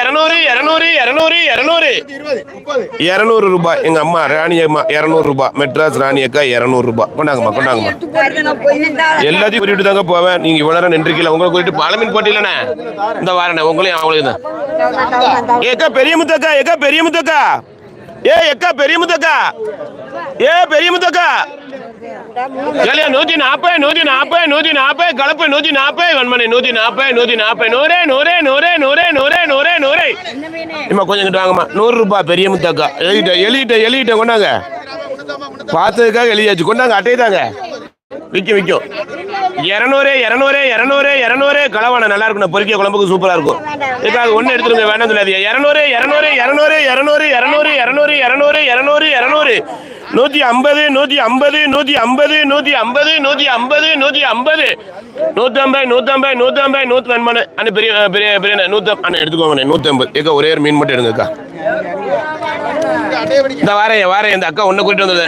இரநூறு இரநூறு இரநூறு இரநூறு. இரநூறு ரூபாய். எங்க அம்மா ராணி அம்மா இரநூறு ரூபாய். மெட்ராஸ் ராணி அக்கா இரநூறு ரூபாய். கொண்டாங்கம்மா கொண்டாங்கம்மா. எல்லாத்தையும் கூட்டிட்டு தாங்க போவேன். நீங்க இவ்வளவு நேரம் நின்றுக்கல உங்களை கூட்டிட்டு பாலமீன் போட்டிலண்ணே இந்த வாரண்ணே உங்களையும் அவங்களையும் தான். ஏக்கா பெரிய முத்தக்கா ஏக்கா பெரிய முத்தக்கா. ஏ எக்கா பெரிய முத்தக்கா. ஏ பெரிய முத்தக்கா. ஜலியா நூத்தி நாற்பது நூத்தி நாற்பது நூத்தி நாற்பது கலப்பு நூத்தி நாற்பது வன்மனை நூத்தி நாற்பது நூத்தி நாற்பது நூறே நூறே நூறே நூறே நூறே நூறே நூறே. இம்மா கொஞ்சம் கிட்ட வாங்கம்மா. நூறு ரூபாய் பெரிய முத்தக்கா. எழுதிட்டேன் எழுதிட்டேன் எழுதிட்டேன். கொண்டாங்க. பார்த்ததுக்காக எழுதியாச்சு. கொண்டாங்க அட்டையை தாங்க விற்கும் விற்கும் இரநூறு இரநூறு இரநூறு இரநூறு. கலவான நல்லா இருக்கும் பொறிக்க குழம்புக்கு சூப்பரா இருக்கும். இதுக்காக ஒண்ணு எடுத்துருங்க வேண்டாம் சொல்லாதீங்க இரநூறு இரநூறு இரநூறு இரநூறு இரநூறு இரநூறு இரநூறு இரநூறு இரநூறு. நூத்தி ஐம்பது நூத்தி ஐம்பது நூத்தி ஐம்பது நூத்தி ஐம்பது நூத்தி ஐம்பது நூத்தி ஐம்பது. நூத்தம்பது நூத்தி ஐம்பது நூத்தி வேணுமானு அண்ணே பெரிய பெரிய பெரிய நூத்தி அண்ணே எடுத்துக்கோங்க நூத்தம்பது ஏக்கா ஒரே ஒரு மீன் மட்டும் எடுங்கக்கா இந்த வாரேன் வாரேன் இந்த அக்கா ஒண்ணு கூட்டிட்டு வந்தது.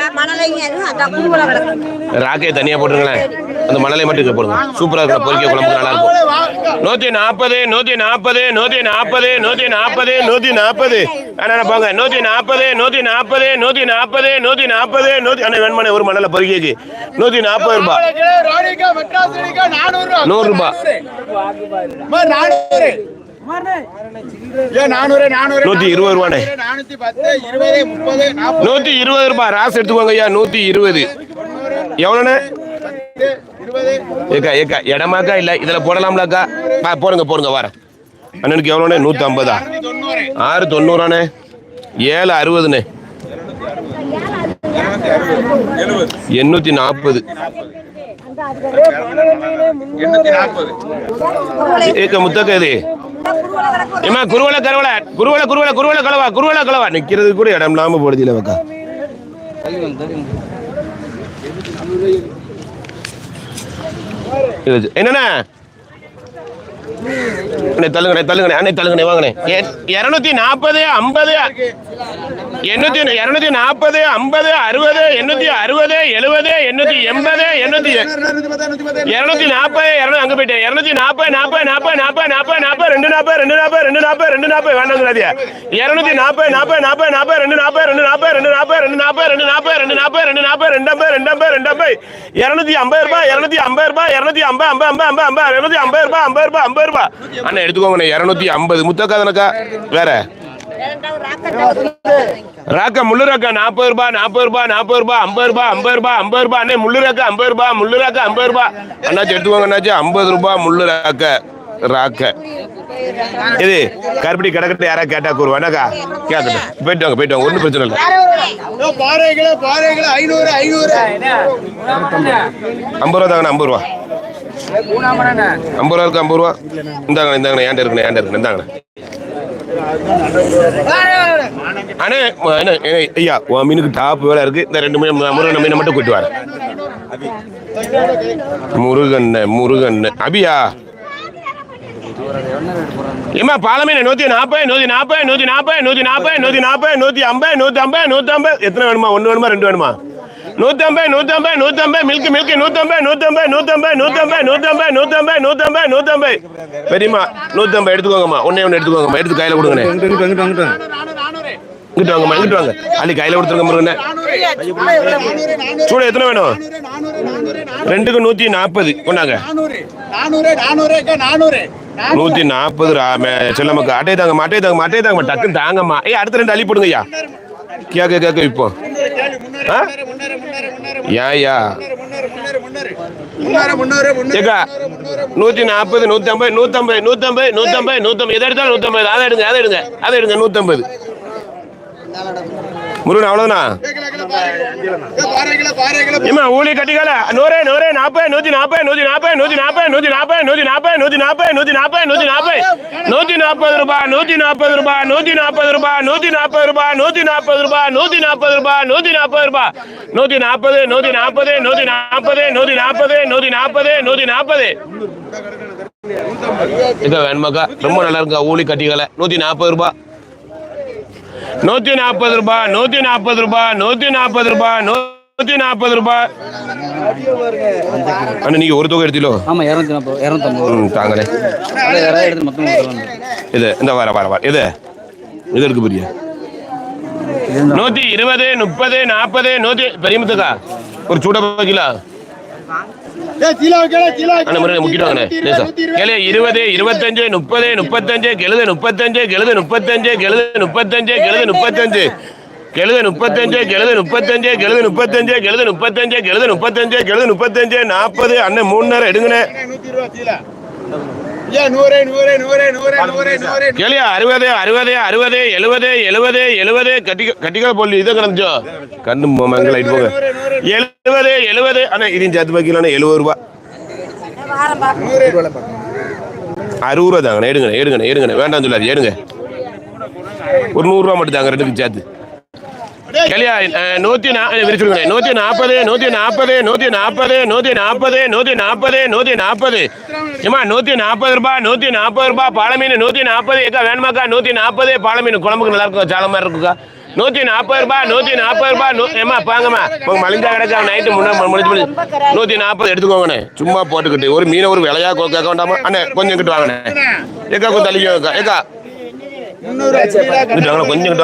ராக்கையை தனியா போட்டுருங்களேன். அந்த மணலை மட்டும் போடுங்க. சூப்பரா இருக்கும் பொரிக்க குழம்புக்கு நல்லா இருக்கும். நூத்தி நாற்பது நூத்தி நாற்பது நூத்தி நாற்பது நூத்தி நாற்பது நூத்தி நாற்பது அண்ணா போங்க. நூத்தி நாற்பது நூத்தி நாற்பது நூத்தி நாற்பது நூத்தி நாற்பது நூத்தி அண்ணா வேணுமானே ஒரு மணல பொரிக்கைக்கு நூத்தி நாற்பது ரூபாய் நூறு ரூபாய் நூத்தி இருபது ரூபாண்ணே நூத்தி இருபது ரூபாய். ராஸ் எடுத்துக்கோங்க ஐயா நூத்தி இருபது. எவ்வளோண்ணே? ஏக்கா ஏக்கா இடமாக்கா இல்ல இதுல போடலாம்லக்கா பா, போடுங்க போடுங்க வரேன். அண்ணனுக்கு எவ்வளோண்ணே? நூத்தி ஐம்பதா ஆறு தொண்ணூறாண்ணே. ஏழு அறுபதுண்ணே. எண்ணூத்தி நாற்பது. ஏக்க முத்தக்க இது? ஏமா குருவல கருவல குருவல குருவல குருவல கலவா குருவல கலவா நிக்கிறது கூட இடம் இல்லாம போடுது இல்ல என்னண்ணா? தள்ளுங்கண்ணே தள்ளுங்கண்ணே அண்ணே தள்ளுங்கண்ணே வாங்கண்ணே எ- நாற்பது ஐம்பது எண்ணூத்தி இருநூத்தி நாற்பது ஐம்பது அறுபது எண்ணூத்தி அறுபது எழுபது எண்ணூத்தி எண்பது எண்ணூத்தி இருநூத்தி நாற்பது இருநூறு அங்க போயிட்டேன் இருநூத்தி நாற்பது நாற்பது நாற்பது நாற்பது நாற்பது நாற்பது ரெண்டு நாற்பது ரெண்டு நாற்பது ரெண்டு நாற்பது ரெண்டு நாற்பது வேண்டாம் இரநூத்தி நாற்பது நாற்பது நாற்பது நாற்பது ரெண்டு நாற்பது ரெண்டு நாற்பது ரெண்டு நாற்பது ரெண்டு நாற்பது ரெண்டு நாற்பது ரெண்டு நாற்பது ரெண்டு நாற்பது ரெண்டு ஐம்பது ரெண்டு ஐம்பது ரெண்டு ஐம்பது இரநூத்தி ஐம்பது ரூபாய் இருநூத்தி ஐம்பது ரூபாய் இரநூத்தி ஐம்பது ஐம்பது ஐம்பது ஐம்பது ஐம்பது இருநூத்தி ஐம்பது ரூபாய் ஐம்பது ரூபாய் ஐம்பது ரூபாய் அண்ணா எடுத்துக்கோங்கண்ணே இரநூத்தி ஐம்பது. முத்தக்காதனக்கா வேற. ராக்கா முள்ளு ராக்கா நாற்பது ரூபாய் நாற்பது ரூபாய் நாற்பது ரூபாய் ஐம்பது ரூபாய் ஐம்பது ரூபாய் ஐம்பது ரூபாய் அண்ணே முள்ளு ராக்கா ஐம்பது ரூபாய் முள்ளு ராக்கா ஐம்பது ரூபாய் அண்ணாச்சி எடுத்துக்கோங்க அண்ணாச்சி. ஐம்பது ரூபாய் முள்ளு ராக்க. ராக்க இது கருப்படி கிடக்கட்ட யாரா கேட்டா கூறுவானாக்கா கேட்கட்டும். போயிட்டு வாங்க போயிட்டு வாங்க. ஒன்றும் பிரச்சனை இல்லை. பாறைகள பாறைகள ஐநூறு ஐநூறு ஐம்பது ரூபா தாங்கண்ணா ஐம்பது ரூபா. ஐம்பது ரூபா இருக்கு ஐம்பது ரூபா. இந்தாங்க இந்தாங்கண்ணா ஏன்டா இருக்குண்ணே ஏன்டா இருக்குண்ணே இந்தாங்கண்ணே. அண்ணே அண்ணே, ஐயா உன் மீனுக்கு டாப் வேலை இருக்கு. இந்த ரெண்டு மீன் முருகன் மீனை மட்டும் கூட்டு வரேன். முருகன் முருகன் அபியா. ஏமா பாலமீன் நூத்தி நாற்பது நூத்தி நாற்பது நூத்தி நாற்பது நூத்தி நாற்பது நூத்தி நாற்பது நூத்தி ஐம்பது நூத்தி ஐம்பது நூத்தி ஐம்பது. எத்தனை வேணுமா? ஒன்னு வேணுமா? ரெண்டு வேணுமா? நூத்தம்பது நூத்தம்பது நூத்தம்பது மில்க் மில்க் நூத்தம்பது நூத்தம்பது நூத்தம்பது நூத்தம்பது நூத்தம்பது நூத்தம்பது நூத்தம்பது நூத்தம்பது. பெரியம்மா நூத்தம்பது எடுத்துக்கோங்கம்மா. ஒன்னே ஒன்று எடுத்துக்கோங்கம்மா. எடுத்து கையில் கொடுங்கண்ணே. இங்கிட்டு வாங்கம்மா இங்கிட்டு வாங்க. அள்ளி கையில் கொடுத்துருங்க முருகண்ணே சூட எத்தனை வேணும்? ரெண்டுக்கு நூத்தி நாற்பது கொண்டாங்க. நூற்றி நாற்பது ரூபா. செல்லம்மாக்கு அட்டை தாங்கம்மா அட்டை தாங்கம்மா அட்டை தாங்கம்மா. டக்குன்னு தாங்கம்மா. ஏய் அடுத்த ரெண்டு அள்ளி போடுங்கய்யா. கேட்க கேட்க இப்போ. ஆ? ஏன் ஐயா முன்னூறு நூத்தி நாற்பது நூத்தம்பது நூத்தம்பது நூத்தம்பது நூத்தம்பது நூத்தம்பது. எதை எடுத்தாலும் நூத்தம்பது. அதை எடுங்க அதை எடுங்க அதை எடுங்க நூத்தம்பது. முருகன் அவ்வளவுதானா ஏமா ஊழி கட்டிக்கல நூறு நூறு நாற்பது நூத்தி நாற்பது நூத்தி நாற்பது நூத்தி நாற்பது நூத்தி நாற்பது நூத்தி நாற்பது நூத்தி நாற்பது நூத்தி நாற்பது நூத்தி நாற்பது நூத்தி நாற்பது ரூபாய் நூத்தி நாற்பது ரூபாய் நூத்தி நாற்பது ரூபாய் நூத்தி நாற்பது ரூபாய் நூத்தி நாற்பது ரூபாய் நூத்தி நாற்பது ரூபாய் நூத்தி நாற்பது ரூபாய் நூத்தி நாற்பது நூத்தி நாற்பது நூத்தி நாற்பது நூத்தி நாற்பது நூத்தி நாற்பது நூத்தி நாற்பது இங்க வேணுமாக்கா ரொம்ப நல்லா இருக்கா ஊழி கட்டிக்கல நூத்தி நாற்பது ரூபாய் நூத்தி நாற்பது ரூபாய் நூத்தி நாற்பது ரூபாய் நூத்தி நாற்பது ரூபாய் நூத்தி நாற்பது ரூபாய். அண்ணா நீங்க ஒரு தொகை எடுத்தீங்களோ ஆமாம் இரநூத்தி நாற்பது இரநூத்தம்பது. தாங்களே. இது இந்த வர வர வர. இது. இது இருக்கு பெரிய? நூத்தி இருபது முப்பது நாற்பது நூத்தி பெரியமுத்துக்கா ஒரு சூட கிலோ. முறை கேளு இருபது இருபத்தஞ்சு முப்பது முப்பத்தஞ்சு கெழுது முப்பத்தஞ்சு கெழுது முப்பத்தஞ்சு கெழுது முப்பத்தஞ்சு கெழுது முப்பத்தஞ்சு. கெழுது முப்பத்தஞ்சு கெழுது முப்பத்தஞ்சு கெழுது முப்பத்தஞ்சு கெழுது முப்பத்தஞ்சு கெழுது முப்பத்தஞ்சு கெழுது முப்பத்தஞ்சு நாற்பது அண்ணன் மூணு நேரம் எடுங்கண்ணே. கேளியா அறுபது அறுபது அறுபது எழுபது எழுபது எழுபது கட்டிக்க கட்டிக்கா போல் இதை கிடந்துச்சோ கண்ணு மங்கள ஆயிட்டு போங்க எழுபது எழுபது அண்ணா இதையும் சேர்த்து பாக்கலாண்ணே எழுபது ரூபா. அறுபது ரூபா தாங்கண்ணே எடுங்கண்ணே எடுங்கண்ணே எடுங்கண்ணே வேண்டாம் சொல்லாது எடுங்க. ஒரு நூறுரூவா மட்டும் தாங்க ரெண்டுக்கு சேர்த்து. கேளியா நூத்தி நா விரிச்சுடுங்க நாற்பது நூத்தி நாற்பது நூத்தி நாற்பது நூத்தி நாற்பது நூத்தி நாற்பது நூத்தி நாற்பது ஏமா நூத்தி நாற்பது ரூபாய் நூத்தி நாற்பது ரூபாய் பாலமீன் நூத்தி நாற்பது ஏக்கா வேணுமாக்கா நூத்தி நாற்பது பாலமீன். குழம்புக்கு நல்லா இருக்கும் சால மாதிரி இருக்குக்கா. நூத்தி நாற்பது ரூபாய் நூத்தி நாற்பது ரூபாய் நூ- ஏம்மா பாங்கம்மா உங்க மலிஞ்சா கிடக்கா நைட்டு முன்னாடி முடிச்சு முடிச்சு நூத்தி நாற்பது எடுத்துக்கோங்கண்ணே. சும்மா போட்டுக்கிட்டு. ஒரு மீனை ஒரு விலையா கேட்க வேண்டாமா? அண்ணே கொஞ்சம் கிட்ட வாங்கண்ணே. ஏக்கா கொஞ்சம் தள்ளிக்கோ ஏக்கா முந்நூறு கீழே இங்கிட்டு வாங்க, கொஞ்சம்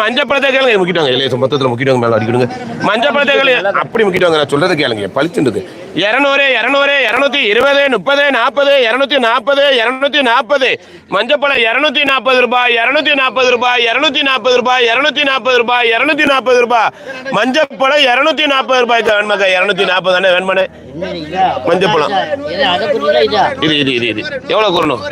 மஞ்சள் பழத்தை கேளுங்க முக்கிட்டாங்க இல்லையா மொத்தத்தில் முக்கிட்டவங்க மேலே அடிக்கிடுங்க. மஞ்சள் பழத்தை கேளுங்க. அப்படி முக்கிட்டவங்க நான் சொல்றதை கேளுங்க. பளிச்சுருக்கு இரநூறு இரநூறு இரநூத்தி இருபது முப்பது நாற்பது இரநூத்தி நாற்பது இரநூத்தி நாற்பது. மஞ்சப்பழம் இரநூத்தி நாற்பது ரூபாய் இரநூத்தி நாற்பது ரூபாய் இரநூத்தி நாற்பது ரூபாய் இரநூத்தி நாற்பது ரூபாய் இரநூத்தி நாற்பது ரூபாய். மஞ்சப்பழம் இரநூத்தி நாற்பது ரூபாய்க்கு வேணுமாக்கா இரநூத்தி நாற்பது தானே வேணுமானே? மஞ்சப்பழம் இது இது? இது இது எவ்வளோ கூறணும்?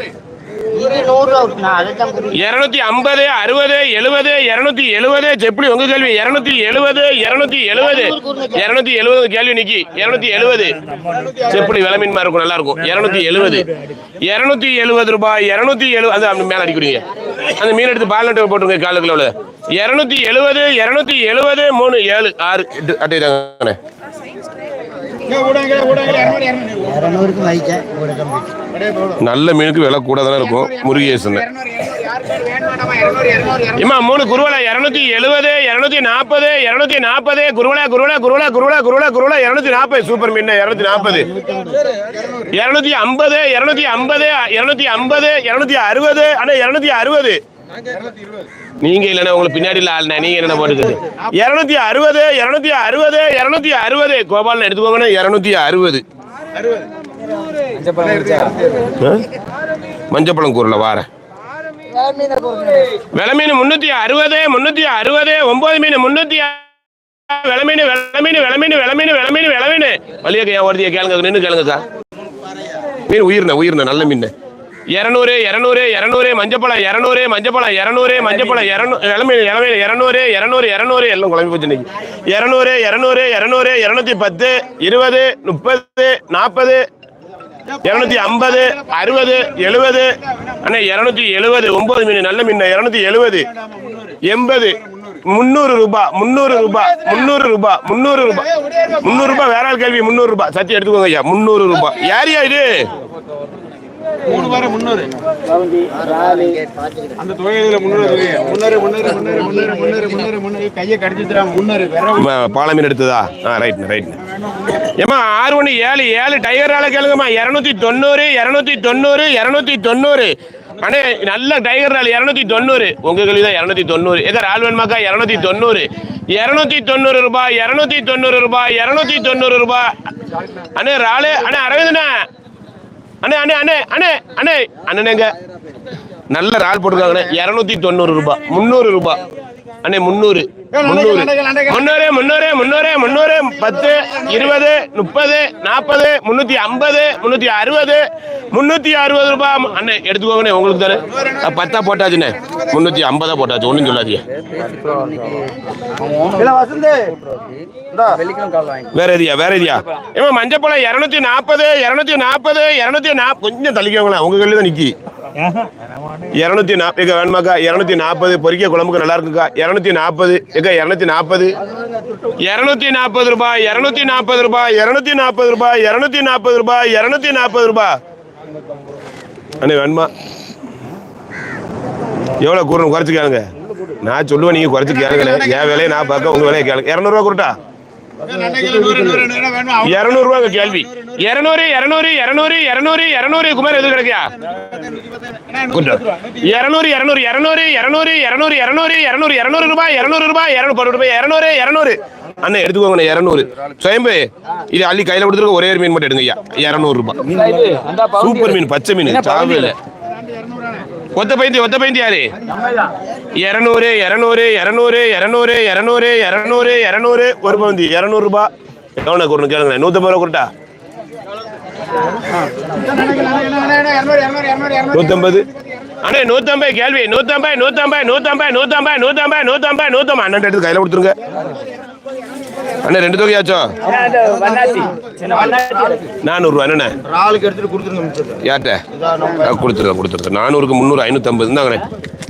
இருநூத்தி ஐம்பது அறுபது எழுபது இருநூத்தி எழுபது எப்படி உங்க கேள்வி. இருநூத்தி எழுபது இருநூத்தி எழுபது. இருநூத்தி எழுபது கேள்வி நிக்கி. இருநூத்தி எழுபது. செப்படி விலை மீன்மா இருக்கும் நல்லா இருக்கும் இருநூத்தி எழுபது. இருநூத்தி எழுபது ரூபாய் இருநூத்தி எழுபது அது மேல அடிக்கிறீங்க. அந்த மீன் எடுத்து பால் நட்டு போட்டுருங்க காலு கிலோவில் இருநூத்தி எழுபது இருநூத்தி எழுபது மூணு ஏழு ஆறு. எட்டு அட்டை இரநூறுக்கு. நல்ல மீனுக்கு விலை கூட தானே இருக்கும் முருகேசன். இம்மா மூணு குருவலை இரநூத்தி எழுபது இரநூத்தி நாற்பது இரநூத்தி நாற்பது குருவலை குருவலை குருவலை குருவலை குருவலை குருவலை இரநூத்தி நாற்பது சூப்பர் மீன் இரநூத்தி நாற்பது இரநூத்தி ஐம்பது இரநூத்தி ஐம்பது இரநூத்தி ஐம்பது இரநூத்தி அறுபது அண்ணா இரநூத்தி அறுபது. நீங்க இல்லைன்னா உங்களுக்கு பின்னாடி இல்ல ஆள்னா நீங்க என்ன போட்டுக்குது? இரநூத்தி அறுபது இரநூத்தி அறுபது இரநூத்தி அறுபது. கோபாலன் எடுத்துக்கோங்கண்ணா இரநூத்தி அறுபது. மஞ்சப்பழம் கூறல வாரேன். விலை மீன் முன்னூத்தி அறுபது முன்னூத்தி அறுபது ஒன்பது மீன் முன்னூத்தி விலை மீன் விலை மீன் விலை மீன் விலை மீன் விலை மீன் விலை மீன். வழியாக ஏன் ஓடுதிய கேளுங்க நின்று கேளுங்கக்கா. மீன் உயிர்ன உயிர்ன நல்ல மீன். இரநூறு இரநூறு இரநூறு மஞ்சப்பழம் இரநூறு மஞ்சப்பழம் இரநூறு மஞ்சப்பழம் இரநூறு இளமீன் இளமீன் இரநூறு இரநூறு இரநூறு எல்லாம் குழம்பு போச்சு இன்னைக்கு. இரநூறு இரநூறு இரநூறு இரநூத்தி பத்து இருபது முப்பது நாற்பது இரநூத்தி ஐம்பது அறுபது எழுபது அண்ணா இரநூத்தி எழுபது ஒன்பது மீன் நல்ல மீன் இரநூத்தி எழுபது எண்பது முந்நூறு ரூபாய் முந்நூறு ரூபாய் முந்நூறு ரூபாய் முந்நூறு ரூபாய் முந்நூறு ரூபாய் வேற ஆள் கேள்வி முந்நூறு ரூபாய் சத்தி எடுத்துக்கோங்க ஐயா முந்நூறு ரூபாய் யாரியா இது? மூணு வாரம் முந்நூறு. அந்த தொகையில தொகை. முந்நூறு, முந்நூறு, முந்நூறு, முந்நூறு, முந்நூறு, முந்நூறு, முந்நூறு. கையை கடிச்சிட்டுறான் முந்நூறு வேற ம- பாலை மீன் எடுத்ததா? ஆ ரைட் ரைட் ஏமா ஆறு ஒன்று ஏழு ஏழு. டைகரால கேளுங்கம்மா. இரநூத்தி தொண்ணூறு இரநூத்தி தொண்ணூறு இரநூத்தி தொண்ணூறு. அண்ணே நல்ல டைகர் ரால் இரநூத்தி தொண்ணூறு. உங்க கேள்வி தான் இரநூத்தி தொண்ணூறு. எதா ரால் வேணுமாக்கா? இரநூத்தி தொண்ணூறு. இரநூத்தி தொண்ணூறு ரூபாய் இரநூத்தி தொண்ணூறு ரூபாய் இரநூத்தி தொண்ணூறு ரூபாய். அண்ணே ராலு. அண்ணே அரவிந்தண்ணே. அண்ணே அண்ணே அண்ணே அண்ணே அண்ணே. அண்ணனேங்க நல்ல ரால் போட்டுருக்காங்கண்ணே. இரநூத்தி தொண்ணூறு ரூபாய். முந்நூறு ரூபாய். அண்ணே முந்நூறு. முந்நூறு. முந்நூறு முந்நூறு முந்நூறு முந்நூறு பத்து இருபது முப்பது நாற்பது முந்நூற்றி ஐம்பது முந்நூற்றி அறுபது முந்நூற்றி அறுபது ரூபாய் அண்ணே எடுத்துக்கோங்கண்ணே உங்களுக்கு தானே? பத்தா போட்டாச்சுண்ணே. முந்நூற்றி ஐம்பதா போட்டாச்சு ஒன்றும் சொல்லாதீங்க. வேற எதியா வேற எதியா? ஏமா மஞ்சப்பழம் இரநூத்தி நாற்பது இரநூத்தி நாற்பது இரநூத்தி நாற்பது கொஞ்சம் தள்ளிக்கோங்களேன் உங்க கையில் தான் நிக்கி. இரநூத்தி நாற்பது வேணுமாக்கா? இரநூத்தி நாற்பது பொறிக்க குழம்புக்கு நல்லா இருக்குக்கா. இரநூத்தி நாற்பது எங்க இரநூத்தி நாற்பது இரநூத்தி நாற்பது ரூபாய் இரநூத்தி நாற்பது ரூபாய் இரநூத்தி நாற்பது ரூபாய் இரநூத்தி நாற்பது ரூபாய் இரநூத்தி நாற்பது ரூபாய். அண்ணே வேணுமா? எவ்வளோ கூறணும் குறைச்சி கேளுங்க. நான் சொல்லுவேன் நீங்கள் குறைச்சி கேளுங்களேன். என் வேலையை நான் பார்க்க உங்கள் வேலையை கேளுங்க இரநூறுவா கொடுட்டா? இரநூறுவா கேள்வி இரநூறு இரநூறு இரநூறு இரநூறு இரநூறு குமார் எது கிடைக்கா இரநூறு இரநூறு இரநூறு இரநூறு இரநூறு இரநூறு இரநூறு இரநூறு ரூபாய் இரநூறு ரூபாய் இரநூறு ரூபாய் இரநூறு இரநூறு அண்ணன் எடுத்துக்கோங்கண்ணே இரநூறு சுயம்பு இது அள்ளி கையில கொடுத்துருக்க ஒரே ஒரு மீன் மட்டும் எடுங்க ஐயா இரநூறு ரூபாய் சூப்பர் மீன் பச்சை மீன் ஒத்த பைந்தி ஒத்த பைந்தி யாரு? இரநூறு இரநூறு இரநூறு இரநூறு இரநூறு இரநூறு இரநூறு ஒரு பவுந்தி இரநூறு ரூபாய் எவ்வளோ கொடுங்க கேளுங்க நூற்றம்பது ரூபா கொடுத்தா. நூற்றம்பது அண்ணே நூற்றம்பது கேள்வி. நூற்றம்பது நூற்றம்பது நூற்றம்பது நூற்றம்பது நூற்றம்பது நூற்றம்பது நூற்றம்பது அண்ணன் எடுத்து கையில் கொடுத்துருங்க. அண்ணே ரெண்டு தொகையாச்சும் நானூறுரூவா என்னண்ணே? யார்கிட்ட? கொடுத்துருக்கேன் கொடுத்துருக்கேன் நானூறுக்கு முந்நூறு ஐநூற்றம்பது இருந்தாங்கண்ணே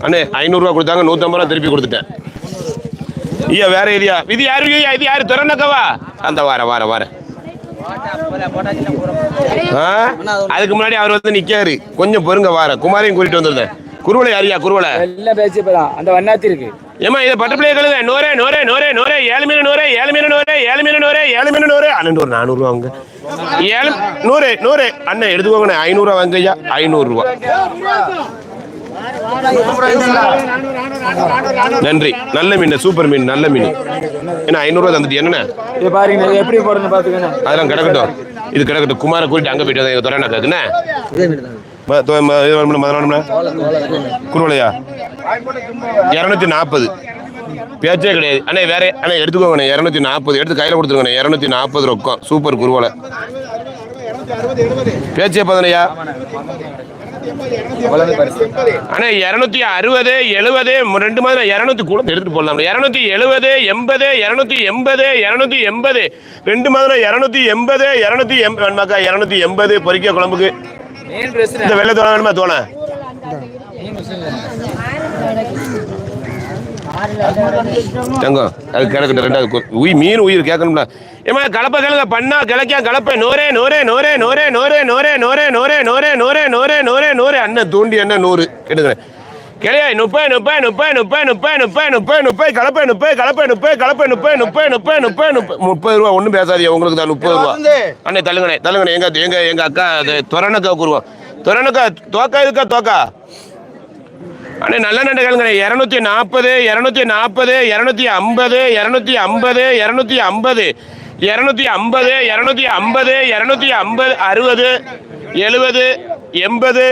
அண்ணே ஐநூறுரூவா கொடுத்தாங்க நூற்றம்பது ரூபா திருப்பி கொடுத்துட்டேன். ஐயா வேற இதுயா இது யாரு ஐயா? இது யாரு? திறனக்கவா அந்த வார வார வார? அதுக்கு முன்னாடி அவர் வந்து நிக்காரு. கொஞ்சம் பொறுங்க வார. குமாரையும் கூட்டிட்டு வந்திருந்தேன். குருவலை யாரியா குருவலை எல்லாம் பேச்சு அந்த வண்ணாத்தி இருக்கு. ஏமா இதை பட்டர்ஃபிளை கழுத நூறு நூறு நூறு நூறு ஏழு மீன் நூறு ஏழு மீன் நூறு ஏழு மீன் நூறு ஏழு மீன் நூறு. அண்ணன் ஒரு நானூறுரூவா அவங்க ஏழு நூறு நூறு. அண்ணன் எடுத்துக்கோங்கண்ணே. ஐநூறுரூவா வாங்க ஐயா ஐநூறுரூவா நன்றி. நல்ல மீன் சூப்பர் மீன் நல்ல மீன். என்ன ஐநூறுரூவா தந்துட்டு என்னண்ணே? இது பாருங்க எப்படி போடுறது பாத்துக்கணும் அதெல்லாம் கிடக்கட்டும். இது கிடக்கட்டும். குமாரை கூட்டிட்டு அங்கே போயிட்டு துறை கேக்குண்ணே குருவலையா இரநூத்தி நாற்பது பேச்சே கிடையாது. அண்ணே வேற அண்ணே எடுத்துக்கோங்கண்ணே இரநூத்தி நாற்பது எடுத்து கையில் கொடுத்துருங்கண்ணே இரநூத்தி நாற்பது ரொக்கம். சூப்பர் குருவலை பேச்சே பதனையா அண்ணே இரநூத்தி அறுபது எழுபது ரெண்டு மாதிரி இரநூத்தி கூட எடுத்துட்டு போடலாம் இரநூத்தி எழுபது எண்பது இரநூத்தி எண்பது இரநூத்தி எண்பது ரெண்டு மாதிரி இரநூத்தி எண்பது இரநூத்தி எண்பது இரநூத்தி எண்பது பொறிக்க குழம்புக்கு. இந்த வெள்ளை தோணை வேணுமா தோணை தங்கம் அது கிடக்கட்டும் ரெண்டாவது உயிர் மீன் உயிர் கேட்கணும்ல ஏமா கலப்பை கிழங்க பண்ணா கிழக்கா கலப்பை நூறே நூறே நூறே நூறே நூறே நூறே நூறே நூறே நூறே நூறே நூறே நூறே நூறே அண்ணன் தூண்டி அண்ணன் நூறு எடுக்கிறேன் கிளையா முப்பது முப்பது முப்பது முப்பது முப்பது முப்பது முப்பது முப்பது கலப்பை முப்பது கலப்பை முப்பது கலப்பை முப்பது முப்பது முப்பது முப்பது முப்பது முப்பது ரூபா ஒன்றும் பேசாதீங்க உங்களுக்கு தான் முப்பது ரூபா அண்ணே தள்ளுங்கண்ணே தள்ளுங்கண்ணே எங்க எங்க எங்க அக்கா அது துரணக்கா கூறுவோம் துரணக்கா தோக்கா இதுக்கா தோக்கா அண்ணே நல்ல நண்டு கேளுங்க இரநூத்தி நாற்பது இரநூத்தி நாற்பது இரநூத்தி ஐம்பது இரநூத்தி ஐம்பது இரநூத்தி ஐம்பது இரநூத்தி ஐம்பது இரநூத்தி ஐம்பது இரநூத்தி ஐம்பது அறுபது எழுபது எண்பது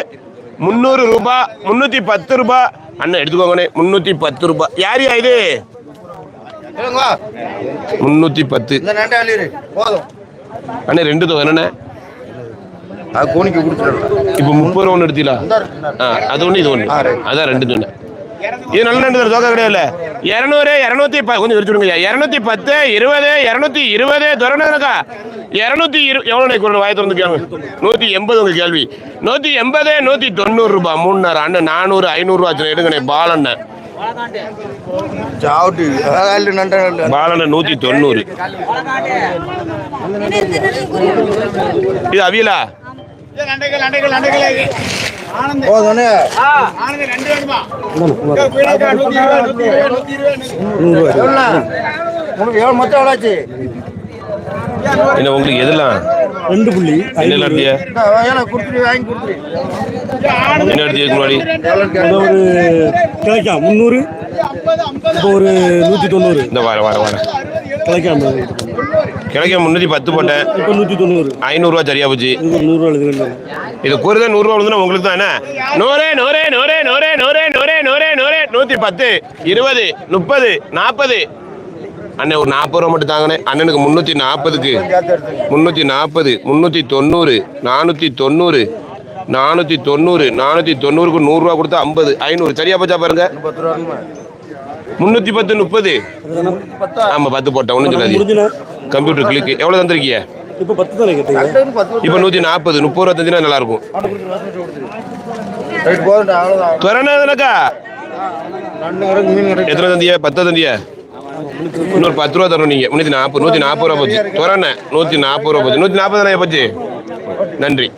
முந்நூறு ரூபாய் முந்நூற்றி பத்து ரூபாய் அண்ணன் எடுத்துக்கோங்கண்ணே முந்நூற்றி பத்து ரூபாய் யாரியா இது? முந்நூற்றி பத்து. அண்ணே ரெண்டு தொகை என்னண்ணே? அது கோணிக்கு கொடுத்துடலாம். இப்போ முப்பது ரூபா ஒன்று எடுத்தீங்களா? ஆ அது ஒன்று இது ஒன்று அதான் ரெண்டு சொன்னேன் இது நல்ல நண்டு தான் தோக்க கிடையாது இரநூறு இரநூத்தி ப கொஞ்சம் விரிச்சுடுங்க இரநூத்தி பத்து இருபது இரநூத்தி இருபது துறக்கா இரநூத்தி இரு எவ்வளோ குரல் வாய் திறந்து கேளுங்க. நூற்றி எண்பது உங்கள் கேள்வி. நூற்றி எண்பது நூற்றி தொண்ணூறு ரூபாய் மூணு அண்ணன் நானூறு ஐநூறுரூவா எடுங்கண்ணே பாலண்ணன். பாலண்ணன் நூற்றி தொண்ணூறு. இது அவியலா? போதும் உங்களுக்கு எவ்வளோ? மொத்தம் எவ்வளோச்சு என்ன உங்களுக்கு எதெல்லாம் ரெண்டு புள்ளி. என்ன நடத்திய வாங்கி கொடுத்துரு. என்ன நடத்திய முன்னாடி ஒரு கிளைக்கா முந்நூறு. இப்போ ஒரு நூற்றி தொண்ணூறு. இந்த வார வார வார. கிளைக்கா கிடைக்க முன்னூற்றி பத்து போட்டேன். இப்போ நூற்றி தொண்ணூறு ஐநூறுரூவா சரியா போச்சு. நூறுரூவா எழுதுங்க இது கூறுதான் நூறுரூவா விழுந்துனா உங்களுக்கு தான்? நூறு நூறு நூறு நூறு நூறு நூறு நூறு நூறு. நூற்றி பத்து இருபது முப்பது நாற்பது அண்ணன் ஒரு நாற்பது ரூபா மட்டும் தாங்கண்ணே. அண்ணனுக்கு முந்நூற்றி நாற்பதுக்கு முந்நூற்றி நாற்பது முந்நூற்றி தொண்ணூறு நானூற்றி தொண்ணூறு நானூற்றி தொண்ணூறு நானூற்றி தொண்ணூறுக்கு நூறுரூவா கொடுத்தா ஐம்பது. ஐநூறு. சரியா போச்சா பாருங்க. முந்நூற்றி பத்து முப்பது. ஆமாம் பத்து போட்டேன் ஒன்றும் சொல்லாதீங்க. முடிஞ்சுனா கம்ப்யூட்டர் கிளிக் எவ்வளோ தந்திருக்கீங்க? இப்போ பத்து தானே இப்போ நூற்றி நாற்பது முப்பது ரூபா தந்துனா நல்லா இருக்கும் ரைட் போதும் அவ்வளோதான் துறனாதனக்கா நண்டு கிடக்கு மீன் கிடக்கு எத்தனை தந்திய? பத்து தந்திய? இன்னொரு பத்து ரூபா தரணும் நீங்க. முன்னூத்தி நாற்பது நூத்தி நாற்பது ரூபா போச்சு. துறன நூத்தி நாற்பது ரூபா போச்சு. நூத்தி நாற்பது தானே போச்சு? நன்றி.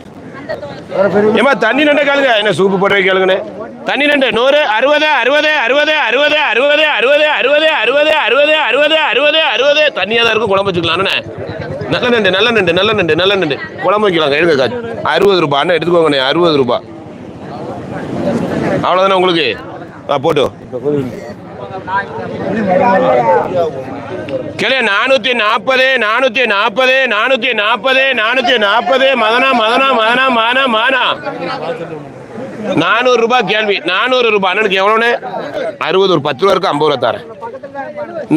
ஏமா தண்ணி நண்ட கேளுங்க. என்ன சூப்பு போட்டு கேளுங்கண்ணே தண்ணி ரெண்டு நூறு அறுபது அறுபது அறுபது அறுபது அறுபது அறுபது அறுபது அறுபது அறுபது அறுபது அறுபது அறுபது தண்ணியாக தான் இருக்கும் குழம்பு வச்சுக்கலாம் நல்ல நண்டு நல்ல நண்டு நல்ல நண்டு நல்ல நண்டு குழம்பு வைக்கலாங்க எடுங்க காசு அறுபது ரூபாய் அண்ணா எடுத்துக்கோங்கண்ணே அறுபது ரூபா அவ்வளோதானே உங்களுக்கு ஆ போட்டு கிளை நானூற்றி நாற்பது நானூற்றி நாற்பது நானூற்றி நாற்பது நானூற்றி நாற்பது மதனா மதனா மதனா மானா மானா நானூறு ரூபாய் கேள்வி நானூறு ரூபாய் அண்ணனுக்கு எவ்வளோன்னு அறுபது ஒரு பத்து ரூபா இருக்கு ஐம்பது ரூபா தரேன்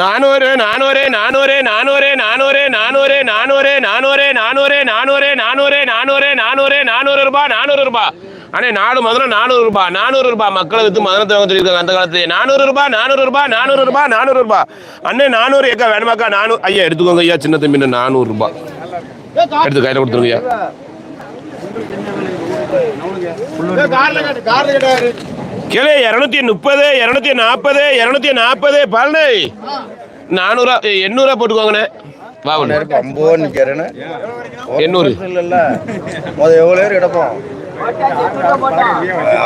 நானூறு நானூறு நானூறு நானூறு நானூறு நானூறு நானூறு நானூறு நானூறு நானூறு நானூறு நானூறு நானூறு நானூறு ரூபாய் நானூறு ரூபாய் அண்ணே நாலு மதுரம் நானூறு ரூபாய் நானூறு ரூபாய் மக்களை வித்து மதுரத்தை வாங்க சொல்லியிருக்காங்க அந்த காலத்துல நானூறு ரூபாய் நானூறு ரூபாய் நானூறு ரூபாய் நானூறு ரூபாய் அண்ணே நானூறு ஏக்கா வேணுமாக்கா நானூறு ஐயா எடுத்துக்கோங்க ஐயா சின்ன தம்பி நானூறு ரூபாய் எடுத்து கையில் கொடுத்துருங்க ஐயா கார்ல கட்டு கார்ல கட்டாரு கிளை இரநூத்தி முப்பது இரநூத்தி நாற்பது இரநூத்தி நாற்பது பழனி நானூறுரூவா எண்ணூறுரூவா போட்டுக்கோங்கண்ணே. வா ஒன்று ஐம்பது நிக்கிறேன்னு எண்ணூறு. இல்ல முத எவ்வளவு பேர் கிடப்போம்?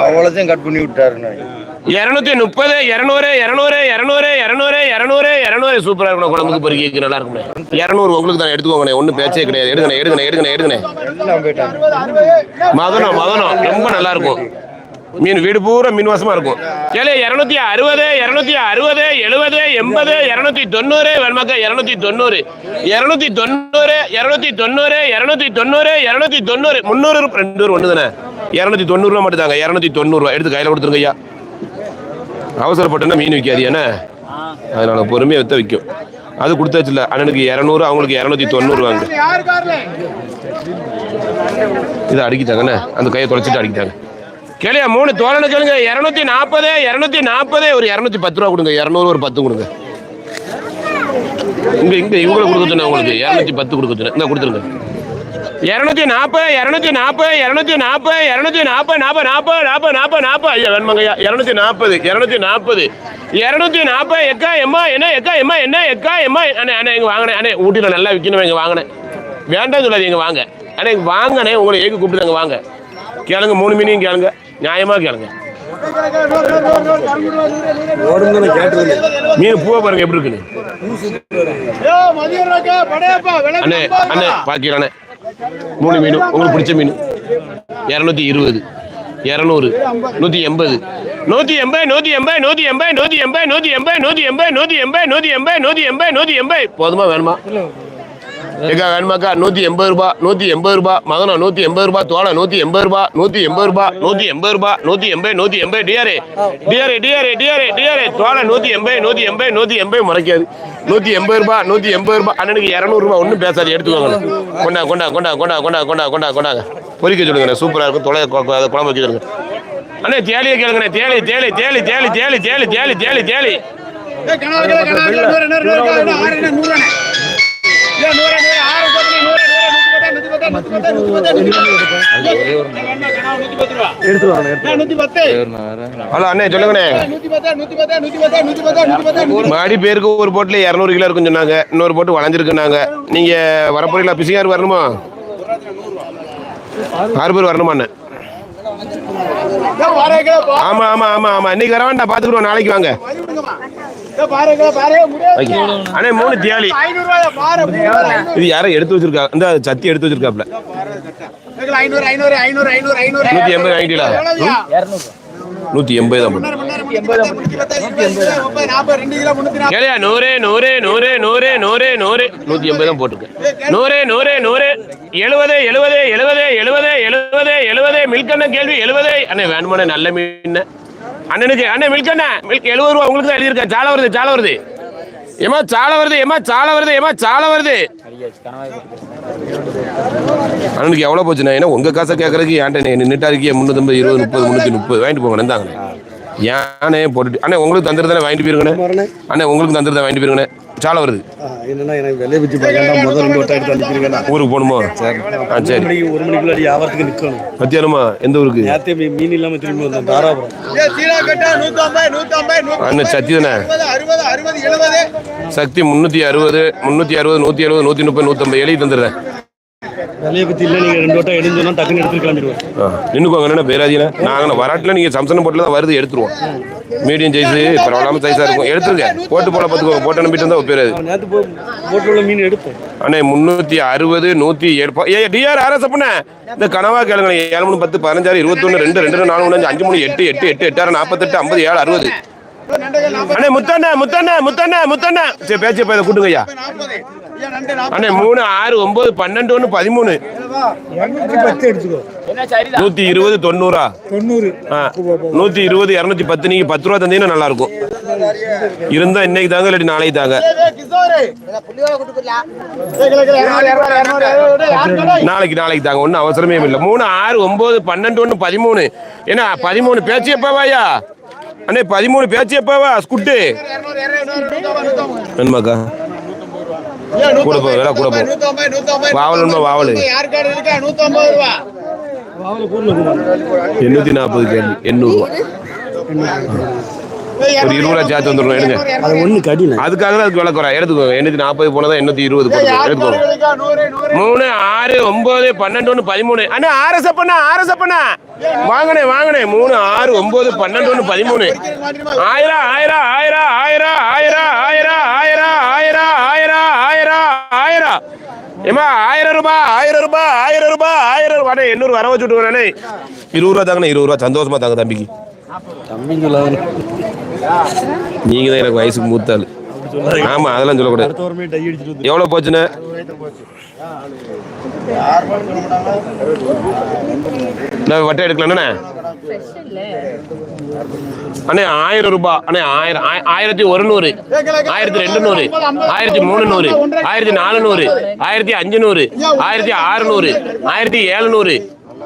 அவ்வளோத்தையும் கட் பண்ணி விட்டாருன்னு இரநூத்தி முப்பது இரநூறு இரநூறு இரநூறு இரநூறு இரநூறு இரநூறு. சூப்பராக இருக்கணும் குழம்புக்கு பொறுக்கி நல்லா இருக்கும் இரநூறு உங்களுக்கு தான் எடுத்துக்கோங்கண்ணே ஒன்றும் பேச்சே கிடையாது. எடுங்கண்ணே எடுங்கண்ணே எடுங்கண்ணே எடுங்கண்ணே. மதனம் மதனம் ரொம்ப நல்லா இருக்கும். மீன் வீடு பூரா மீன் வாசமா இருக்கும். ஏழை இரநூத்தி அறுபது இரநூத்தி அறுபது எழுபது எண்பது இரநூத்தி தொண்ணூறு வெண்மக்க இரநூத்தி தொண்ணூறு இரநூத்தி தொண்ணூறு இரநூத்தி தொண்ணூறு இரநூத்தி தொண்ணூறு இரநூத்தி தொண்ணூறு. முந்நூறு ரெண்டு ரூபா ஒன்று தானே இரநூத்தி தொண்ணூறுரூவா மட்டும் தாங்க இரநூத்தி தொண்ணூறுரூவா எடுத்து கையில் கொடுத்துருங்க ஐயா. அவசரப்பட்டுன்னா மீன் விற்காது ஏன்னா அதனால பொறுமையாக விற்ற விற்கும் அது கொடுத்தாச்சுல அண்ணனுக்கு இரநூறு அவங்களுக்கு இரநூத்தி தொண்ணூறு வாங்க. இதை அடிக்கிட்டாங்கண்ணே அந்த கையை தொலைச்சிட்டு அடிக்கிட்டாங்க. கேளியா மூணு தோரணை கேளுங்க இரநூத்தி நாற்பது இரநூத்தி நாற்பது ஒரு இரநூத்தி பத்து ரூபா கொடுங்க இரநூறு ஒரு பத்து கொடுங்க. இங்கே இங்கே இவங்களை கொடுக்க சொன்னேன் உங்களுக்கு இரநூத்தி பத்து கொடுக்க சொன்னேன். இந்த கொடுத்துருங்க. இரநூத்தி நாற்பது இரநூத்தி நாற்பது இரநூத்தி நாற்பது இரநூத்தி நாற்பது நாற்பது நாற்பது நாற்பது நாற்பது. நாற்பது ஐயா வேணுமாங்க ஐயா இரநூத்தி நாற்பது இரநூத்தி நாற்பது. இரநூத்தி நாற்பது எக்கா எம்மா என்ன எக்கா எம்மா என்ன எக்கா எம்மா அண்ணே அண்ணே இங்கே வாங்கினேன் அண்ணே ஊட்டியில் நல்லா விற்கணும் இங்கே வாங்கினேன் வேண்டாம் சொல்லாது இங்கே வாங்க. அண்ணே இங்க வாங்கண்ணே உங்களை ஏக்கு கூப்பிட்டுதாங்க வாங்க. கேளுங்க மூணு மீனையும் கேளுங்க நியாயமாக கேளுங்க. மீன் பூவை பாருங்க எப்படி இருக்குன்னு. அண்ணே அண்ணே பாக்கிறேண்ணே மூணு மீன். உங்களுக்கு பிடிச்ச மீன். இரநூத்தி இருபது. இரநூறு. நூற்றி எண்பது. நூற்றி எண்பது நூற்றி எண்பது நூற்றி எண்பது நூற்றி எண்பது நூற்றி எண்பது நூற்றி எண்பது நூற்றி எண்பது நூற்றி எண்பது நூற்றி எண்பது நூற்றி எண்பது. போதுமா வேணுமா? ஏக்கா வேணுமாக்கா? நூற்றி எண்பது ரூபா நூற்றி எண்பது ரூபா மகனா நூற்றி எண்பது ரூபா தோலை நூற்றி எண்பது ரூபா நூற்றி எண்பது ரூபா நூற்றி எண்பது ரூபா நூற்றி எண்பது நூற்றி எண்பது டிஆர்ஏ டிஆர்ஏ டிஆர்ஏ டிஆர்ஏ டிஆர்ஏ தோலை நூற்றி எண்பது நூற்றி எண்பது நூற்றி எண்பது முறைக்காது. நூற்றி எண்பது ரூபா நூற்றி எண்பது ரூபா அண்ணனுக்கு இரநூறுபா ஒன்றும் பேசாது எடுத்துக்கோங்க. கொண்டா கொண்டா கொண்டா கொண்டா கொண்டா கொண்டா கொண்டா கொண்டாங்க பொறிக்க சொல்லுங்க சூப்பராக இருக்கும். தொலை கொ- கொ- குழம்பு வைக்க சொல்லுங்க. அண்ணே தேலியை கேளுங்கண்ணே தேலி தேலி தேலி தேலி தேலி தேலி தேலி தேலி தேலி மாடி பேருக்கு ஒரு போட்டுல இருநூறு கிலோ இருக்கும் சொன்னாங்க. இன்னொரு போட்டு வளைஞ்சிருக்குனாங்க நீங்க வரப்போறீங்களா? பிசிஆர் வரணுமா? ஆறு பேர் வரணுமாண்ணே ஆமா ஆமா ஆமா ஆமா. இன்னைக்கு வர வேண்டாம். பாத்துக்கிடுவோம். நாளைக்கு வாங்க. அண்ணே மூணு தியாலி. இது எடுத்து வச்சிருக்கா இந்த சத்தி எடுத்து வச்சிருக்காப்ல. நூத்தி எண்பது ஐடியா? நூத்தி எண்பது தான் நூறு நூறு நூறு நூத்தி எண்பது தான் போட்டிருக்கேன் நூறு நூறு நூறு. எழுபது எழுபது எழுபது எழுபது எழுபது எழுபது மில்கண்ண கேள்வி எழுபது அண்ணே வேணுமான நல்ல மீன். அண்ணனுக்கு அண்ணன் மில்க் அண்ணன் மில்க் எழுபது ரூபா உங்களுக்கு தான் எழுதியிருக்கேன். சாலை வருது சாலை வருது. ஏமா சாலை வருது ஏமா சாலை வருது ஏமா சாலை வருது. அண்ணனுக்கு எவ்வளோ போச்சுண்ணா? ஏன்னா உங்கள் காசை கேட்கறதுக்கு ஏன்ட்ட நின்றுட்டா இருக்கே முந்நூற்றம்பது இருபது முப்பது முந்நூற்றி முப்பது. வாங்கிட்டு போங்க நந்தாங்கண்ணே யானே போட்டுட்டு அண்ணே உங்களுக்கு தந்துட்டு தானே வாங்கிட்டு போயிருங்கண்ணே அண்ணே. உங்களுக்கு தந்துட்டு தான் வாங்கிட்டு போயிருங்கண்ணே சாலை வருது. என்னன்னா எனக்கு விலையை பற்றி பார்க்கண்டா முதல் ரெண்டு வட்டம் எடுத்து அனுப்பிடுங்கண்ணா ஊருக்கு போகணுமா? ஆ சரி. ஒரு மணிக்குள்ள வியாபாரத்துக்கு நிற்கணும் மத்தியானமா? எந்த ஊருக்கு? நேரத்தே மீன் இல்லாமல் திரும்பி வந்தோம். தாராபுரம். ஏ, சீலா கட்டா, நூத்தி ஐம்பது, நூத்தி ஐம்பது, நூத்தி அண்ணே சத்தி தானே. சக்தி முந்நூற்றி அறுபது முந்நூற்றி அறுபது நூற்றி எழுபது நூற்றி முப்பது நூற்றம்பது எழுதி தந்துடுறேன். விலையை பற்றி இல்லை நீங்கள் ரெண்டு வட்டம் எடுஞ்சோன்னா டக்குன்னு எடுத்து கிளம்பிடுவோம் நின்னுக்கோங்க என்ன பேராதீங்க நாங்கள் வராட்டில் நீங்கள் சம்சன் போட்டில் தான் வருது எடுத்துருவோம். மீடியம் சைஸு பரவாயில்லாம சைஸாக இருக்கும். எடுத்துருங்க. போட்டு போல பார்த்துக்கோங்க. போட்டு நம்பிட்டு இருந்தால் நேற்று உள்ள மீன் எடுப்போம். அண்ணே முந்நூற்றி அறுபது நூற்றி ஏழு. ஏ டிஆர் ஆர்எஸ் பண்ண இந்த கனவா கேளுங்க ஏழு மூணு பத்து பதினஞ்சாறு இருபத்தொன்று ரெண்டு ரெண்டு நாலு மூணு அஞ்சு அஞ்சு மூணு எட்டு எட்டு எட்டு எட்டாயிரம் நாற்பத்தெட்டு ஐம்பது ஏழு அறுபது. அண்ணே முத்தண்ணே முத்தண்ணே முத்தண்ணே முத்தண்ணே. சரி பேச்சு போய் கூட்டுங்க ஐயா அண்ணே மூணு ஆறு ஒன்பது பன்னெண்டு ஒன்று பதிமூணு. நூத்தி இருபது தொண்ணூறா? தொண்ணூறு நூத்தி இருபது இருநூத்தி பத்து நீங்க பத்து ரூபா தந்தீங்கன்னா நல்லா இருக்கும் இருந்தா இன்னைக்கு தாங்க இல்லாட்டி நாளைக்கு தாங்க. நாளைக்கு நாளைக்கு தாங்க ஒன்றும் அவசரமே இல்லை. மூணு ஆறு ஒம்பது பன்னெண்டு ஒன்று பதிமூணு. ஏன்னா பதிமூணு பேச்சு எப்பவாயா அண்ணே பதிமூணு பேச்சு எப்பவா ஸ்குட்டு நண்பாக்கா கூட போ, வேலை கூட போ. வாவல் நண்பா வாவல். யாருக்காரு எண்ணூற்றி நாற்பது கேள்வி எண்ணூறுரூவா ஒரு இருபது ரூபா சேர்த்து வந்துடணும் எடுங்க அது ஒன்று கடின அதுக்காக தான் அதுக்கு விலை குறை எடுத்துக்கோங்க எண்ணூற்றி நாற்பது போனதான் எண்ணூற்றி இருபது எடுத்துக்கோங்க மூணு ஆறு ஒன்பது பன்னெண்டு ஒன்று பதிமூணு அண்ணா ஆர்எஸ் அப்பண்ணா ஆர்எஸ் அப்பண்ணா வாங்கண்ணே வாங்கண்ணே மூணு ஆறு ஒன்பது பன்னெண்டு ஒன்று பதிமூணு ஆயிரம் ஆயிரம் ஆயிரம் ஆயிரம் ஆயிரம் ஆயிரம் ஆயிரம் ஆயிரம் ஆயிரம் ஆயிரம் ஆயிரம் ஏமா ஆயிரம் ரூபாய் ஆயிரம் ரூபாய் ஆயிரம் ரூபாய் ஆயிரம் ரூபாய் எண்ணூறு வர வச்சுட்டு இருபது ரூபா தாங்கண்ணே இருபது ரூபா சந்தோஷமா தாங்க தம்பிக்கு தம்பி சொல்லாத நீங்க தான் எனக்கு வயசுக்கு மூத்தாள். ஆமா அதெல்லாம் சொல்லக்கூடாது. எவ்வளவு வாரமே எவ்வளோ போச்சுண்ணே நான் வட்டை எடுக்கலாண்ணே அண்ணே ஆயிரம் ரூபாய் அண்ணே ஆயிரம் ஆயிரத்தி ஒரு நூறு ஆயிரத்தி ரெண்டு நூறு ஆயிரத்தி மூணு நூறு ஆயிரத்தி நாலு நூறு ஆயிரத்தி அஞ்சு நூறு ஆயிரத்தி ஆறுநூறு. ஆயிரத்தி ஏழுநூறு.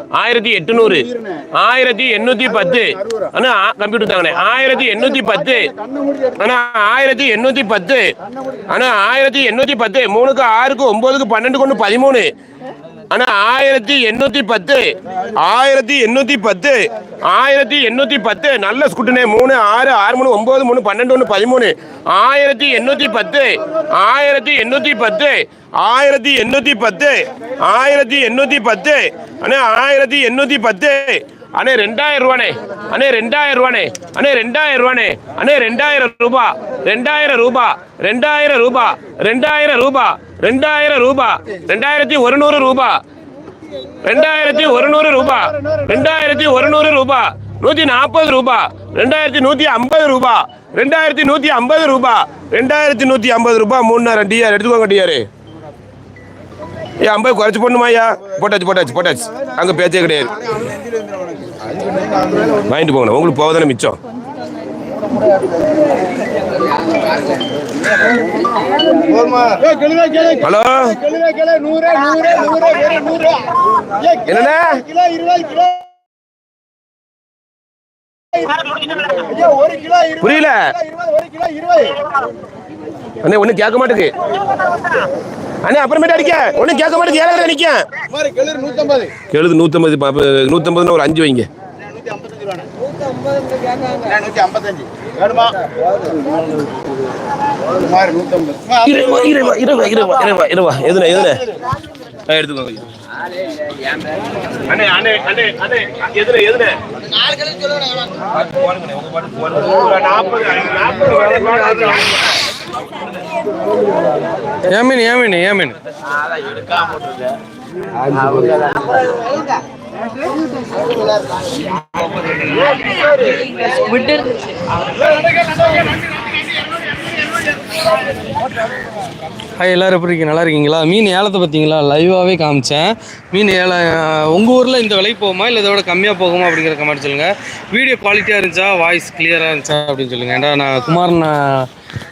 ஆயிரத்தி எட்டுநூறு ஆயிரத்தி எண்ணூத்தி பத்து. ஆனா கம்ப்யூட்டர் தாங்கண்ணே. ஆயிரத்தி எண்ணூத்தி பத்து. ஆனா ஆயிரத்தி எண்ணூத்தி பத்து. ஆனா ஆயிரத்தி எண்ணூத்தி பத்து. மூணுக்கு ஆறுக்கு ஒன்பதுக்கு பன்னெண்டுக்கு ஒன்று பதிமூணு. அண்ணா ஆயிரத்தி எண்ணூத்தி பத்து ஆயிரத்தி எண்ணூத்தி பத்து ஆயிரத்தி எண்ணூத்தி பத்து நல்ல ஸ்குட்டுனே மூணு ஆறு ஆறு மூணு ஒன்பது மூணு பன்னெண்டு ஒன்று பதிமூணு. ஆயிரத்தி எண்ணூத்தி பத்து ஆயிரத்தி எண்ணூத்தி பத்து ஆயிரத்தி எண்ணூத்தி பத்து ஆயிரத்தி எண்ணூத்தி பத்து ஆனா ஆயிரத்தி எண்ணூத்தி பத்து அண்ணே ரெண்டாயிரம் ரூபானே அண்ணே ரெண்டாயிரம் ரூபானே அண்ணே ரெண்டாயிரம் ரூபானே அண்ணே ரெண்டாயிரம் ரூபா. ரெண்டாயிரம் ரூபா. ரெண்டாயிரம் ரூபா. ரெண்டாயிரம் ரூபா. ரெண்டாயிரம் ரூபா. ரெண்டாயிரத்தி ஒரு நூறு ரூபா. ரெண்டாயிரத்தி ஒரு நூறு ரூபா. ரெண்டாயிரத்தி ஒரு நூறு ரூபா. நூத்தி நாற்பது ரூபா. ரெண்டாயிரத்தி நூத்தி ஐம்பது ரூபா. ரெண்டாயிரத்தி நூத்தி ஐம்பது ரூபா. ரெண்டாயிரத்தி நூத்தி ஐம்பது ரூபா. மூணு டிஆர் எடுத்துக்கோங்க டிஆர் ஏன் ஐம்பது குறைச்சி பண்ணுமாய்யா போட்டாச்சு போட்டாச்சு போட்டாச்சு. அங்கே பேச்சே கிடையாது. வாங்கிட்டு போங்கண்ணா. உங்களுக்கு போவதானே மிச்சம்? ஹலோ? என்னண்ணா? புரியல. அண்ணே ஒன்றும் கேட்க மாட்டேங்குது அண்ணே அப்புறமேட்டு அடிக்க. ஒன்றும் கேட்க மாட்டேங்குது ஏழரை நிற்க கெழுது நூற்றம்பது நூற்றம்பதுன்னு ஒரு அஞ்சு வைங்க. எடுத்துக்கோங்க நாற்பது. ஏமீன் ஏமீன் ஏமீன் விட்டு. ஹாய் எல்லாரும் எப்படி இருக்கீங்க? நல்லா இருக்கீங்களா? மீன் ஏலத்தை பார்த்தீங்களா? லைவாகவே காமிச்சேன். மீன் ஏல உங்கள் ஊரில் இந்த விலைக்கு போகுமா? இல்லை இதோட கம்மியாக போகுமா? அப்படிங்கிற கமெண்ட் சொல்லுங்கள் வீடியோ குவாலிட்டியாக இருந்துச்சா? வாய்ஸ் கிளியராக இருந்துச்சா? அப்படின்னு சொல்லுங்கள் ஏன்டா நான் குமாரன்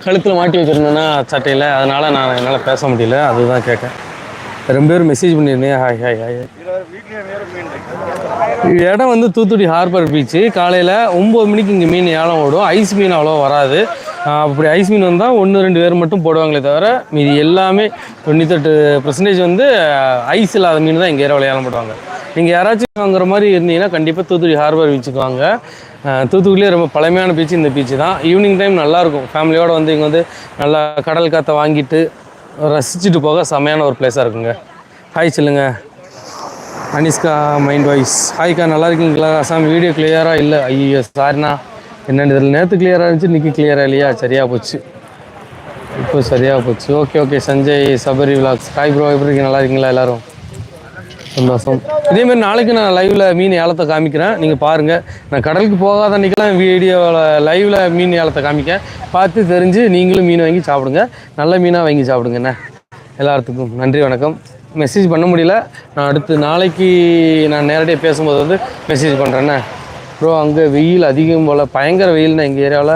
கழுத்தில் மாட்டி வச்சுருந்தேன்னா சட்டையில். அதனால் நான் என்னால் பேச முடியல. அதுதான் கேட்டேன். ரெண்டு பேரும் மெசேஜ் பண்ணியிருந்தேன் ஹாய் ஹாய் ஹாய் இடம் வந்து தூத்துக்குடி ஹார்பர் பீச்சு காலையில் ஒம்பது மணிக்கு இங்கே மீன் ஏலம் ஓடும். ஐஸ் மீன் அவ்வளோ வராது. அப்படி ஐஸ் மீன் வந்தால் ஒன்று ரெண்டு பேர் மட்டும் போடுவாங்களே தவிர மீதி எல்லாமே தொண்ணூத்தெட்டு பர்சன்டேஜ் வந்து ஐஸ் இல்லாத மீன் தான் இங்கே ஏரியாவில் ஏலம் போடுவாங்க. நீங்கள் யாராச்சும் வாங்குற மாதிரி இருந்தீங்கன்னா கண்டிப்பாக தூத்துக்குடி ஹார்பர் பீச்சுக்கு வாங்க. தூத்துக்குடியிலே ரொம்ப பழமையான பீச்சு இந்த பீச்சு தான். ஈவினிங் டைம் நல்லாயிருக்கும் ஃபேமிலியோடு வந்து இங்கே வந்து நல்லா கடல் காற்றை வாங்கிட்டு ரசிச்சுட்டு போக செமையான ஒரு பிளேஸாக இருக்குங்க. ஹாய் சொல்லுங்க. அனிஸ்கா மைண்ட் வாய்ஸ் ஹாய்க்கா நல்லா இருக்கீங்களா? அசாம் வீடியோ கிளியராக இல்லை? ஐயோ சாரிண்ணா என்னென்னு இதில் நேற்று கிளியராக இருந்துச்சு இன்றைக்கி கிளியராக இல்லையா? சரியாக போச்சு. இப்போ சரியாக போச்சு. Okay okay Sanjay Sabari vlogs hi bro எப்படி இருக்கீங்க? நல்லா இருக்கீங்களா எல்லாரும்? சந்தோஷம். இதேமாரி நாளைக்கு நான் லைவில் மீன் ஏலத்தை காமிக்கிறேன். நீங்கள் பாருங்கள் நான் கடலுக்கு போகாத அன்றைக்கெல்லாம் வீடியோவில் லைவில் மீன் ஏலத்தை காமிக்க பார்த்து தெரிஞ்சு நீங்களும் மீன் வாங்கி சாப்பிடுங்க. நல்ல மீனாக வாங்கி சாப்பிடுங்கண்ணே எல்லாத்துக்கும் நன்றி வணக்கம். மெசேஜ் பண்ண முடியல. நான் அடுத்து நாளைக்கு நான் நேரடியாக பேசும்போது வந்து மெசேஜ் பண்ணுறேண்ணே ப்ரோ அங்கே வெயில் அதிகம் போல். பயங்கர வெயில்னா எங்கள் ஏரியாவில்.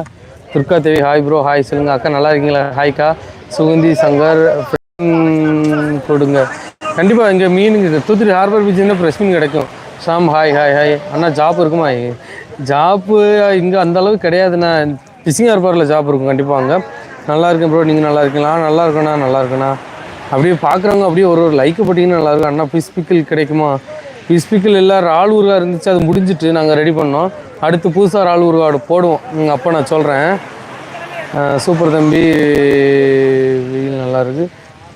Durga Devi hi bro hi சொல்லுங்கள் அக்கா நல்லா இருக்கீங்களா? ஹாய்க்கா சுகந்தி சங்கர் கொடுங்க கண்டிப்பாக இங்கே மீன் தூத்துக்குடி ஹார்பர் பீச்சுன்னா ஃப்ரெஷ் மீன் கிடைக்கும். ஷாம் ஹாய் ஹாய் ஹாய் அண்ணா ஜாப் இருக்குமா? ஜாப்பு இங்கே அந்த அளவுக்கு கிடையாதுண்ணா. ஃபிஷிங் ஹார்பரில் ஜாப் இருக்கும். கண்டிப்பாக அங்கே. நல்லா இருக்கேன் ப்ரோ நீங்கள் நல்லா இருக்கீங்களா? நல்லா இருக்கண்ணா நல்லா இருக்கண்ணா அப்படியே பார்க்குறவங்க அப்படியே ஒரு ஒரு லைக்கு போட்டிங்கன்னா நல்லாயிருக்கும் அண்ணா ஃபிஷ் பிக்கிள் கிடைக்குமா? இஸ்பிக்கில் பிக்கிள் எல்லாம் இறால் ஊறுகாய் இருந்துச்சு அது முடிஞ்சிட்டு நாங்கள் ரெடி பண்ணோம். அடுத்து புதுசாக இறால் ஊறுகாடு போடுவோம். அப்போ நான் சொல்கிறேன் சூப்பர் தம்பி வெயில் நல்லாயிருக்கு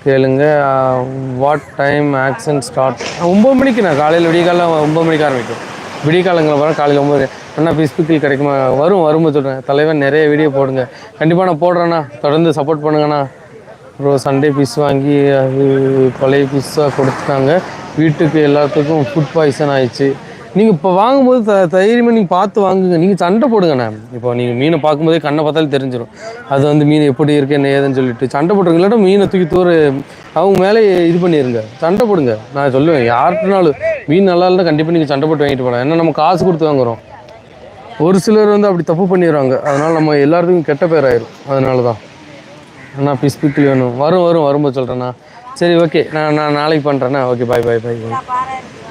கேளுங்க வாட் டைம் ஆக்ஷன் ஸ்டார்ட் ஒம்பது மணிக்கு நான் காலையில் விடியகாலம் ஒம்பது மணிக்கு ஆரம்பிக்கும். விடியகாலங்களில் வர காலையில் ஒம்பது அண்ணா பிஸ்பிக்கில் கிடைக்குமா? வரும் வரும்போது சொல்கிறேன் தலைவன் நிறைய வீடியோ போடுங்க. கண்டிப்பாக நான் போடுறேண்ணா தொடர்ந்து சப்போர்ட் பண்ணுங்கண்ணா. அப்புறம் சண்டே பீஸ் வாங்கி அது பழைய பீஸாக கொடுத்துட்டாங்க. வீட்டுக்கு எல்லாத்துக்கும் ஃபுட் பாய்சன் ஆயிடுச்சு. நீங்கள் இப்போ வாங்கும்போது த தைரியமாக நீங்கள் பார்த்து வாங்குங்க. நீங்கள் சண்டை போடுங்கண்ணே இப்போ நீங்கள் மீனை பார்க்கும்போதே கண்ணை பார்த்தாலே தெரிஞ்சிடும் அது வந்து மீன் எப்படி இருக்கு என்ன ஏதுன்னு சொல்லிட்டு. சண்டை போட்டுருங்க. இல்லாட்டா மீனை தூக்கி தூர அவங்க மேலே இது பண்ணிடுங்க சண்டை போடுங்க. நான் சொல்லுவேன் யார்கிட்டனாலும் மீன் நல்லா இருந்தால் கண்டிப்பாக நீங்கள் சண்டை போட்டு வாங்கிட்டு போகலாம் ஏன்னா நம்ம காசு கொடுத்து வாங்குறோம். ஒரு சிலர் வந்து அப்படி தப்பு பண்ணிடுவாங்க அதனால் நம்ம எல்லாத்துக்கும் கெட்ட பேர் ஆயிரும் அதனால தான் அண்ணா பீஸ் பிக்கில் வேணும். வரும் வரும். வரும்போது சொல்கிறேண்ணா சரி ஓகே நான் நான் நாளைக்கு பண்ணுறேண்ணா ஓகே பாய் பாய் பாய் பாய்